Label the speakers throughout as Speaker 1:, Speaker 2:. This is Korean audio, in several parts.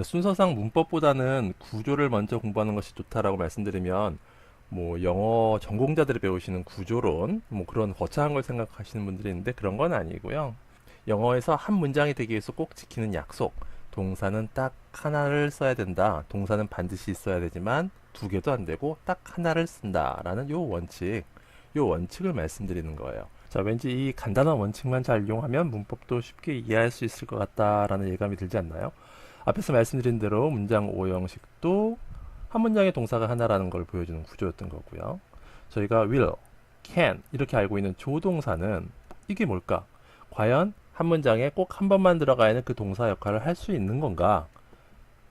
Speaker 1: 근데 순서상 문법보다는 구조를 먼저 공부하는 것이 좋다라고 말씀드리면 뭐 영어 전공자들이 배우시는 구조론 뭐 그런 거창한 걸 생각하시는 분들이 있는데 그런 건 아니고요. 영어에서 한 문장이 되기 위해서 꼭 지키는 약속. 동사는 딱 하나를 써야 된다. 동사는 반드시 있어야 되지만 두 개도 안 되고 딱 하나를 쓴다라는 요 원칙. 요 원칙을 말씀드리는 거예요. 자, 왠지 이 간단한 원칙만 잘 이용하면 문법도 쉽게 이해할 수 있을 것 같다라는 예감이 들지 않나요? 앞에서 말씀드린 대로 문장 오형식도 한 문장의 동사가 하나라는 걸 보여주는 구조였던 거고요. 저희가 will, can 이렇게 알고 있는 조동사는 이게 뭘까? 과연 한 문장에 꼭 한 번만 들어가 있는 그 동사 역할을 할 수 있는 건가?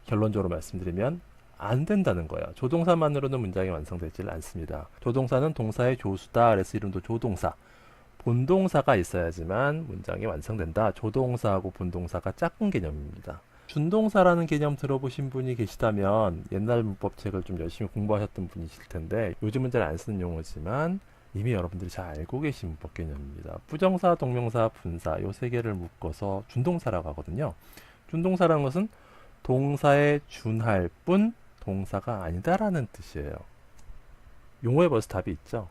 Speaker 1: 결론적으로 말씀드리면 안 된다는 거예요. 조동사만으로는 문장이 완성되질 않습니다. 조동사는 동사의 조수다. 그래서 이름도 조동사. 본동사가 있어야지만 문장이 완성된다. 조동사하고 본동사가 짝꿍 개념입니다. 준동사라는 개념 들어보신 분이 계시다면 옛날 문법책을 좀 열심히 공부하셨던 분이실 텐데 요즘은 잘 안 쓰는 용어지만 이미 여러분들이 잘 알고 계신 문법 개념입니다. 부정사, 동명사, 분사 요 세 개를 묶어서 준동사라고 하거든요. 준동사라는 것은 동사에 준할 뿐 동사가 아니다라는 뜻이에요. 용어에 벌써 답이 있죠.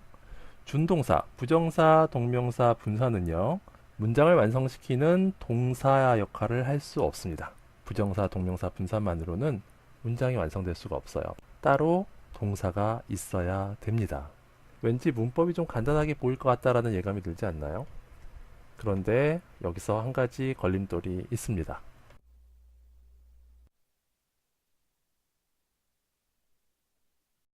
Speaker 1: 준동사, 부정사, 동명사, 분사는요. 문장을 완성시키는 동사 역할을 할 수 없습니다. 부정사, 동명사, 분사만으로는 문장이 완성될 수가 없어요. 따로 동사가 있어야 됩니다. 왠지 문법이 좀 간단하게 보일 것 같다라는 예감이 들지 않나요? 그런데 여기서 한 가지 걸림돌이 있습니다.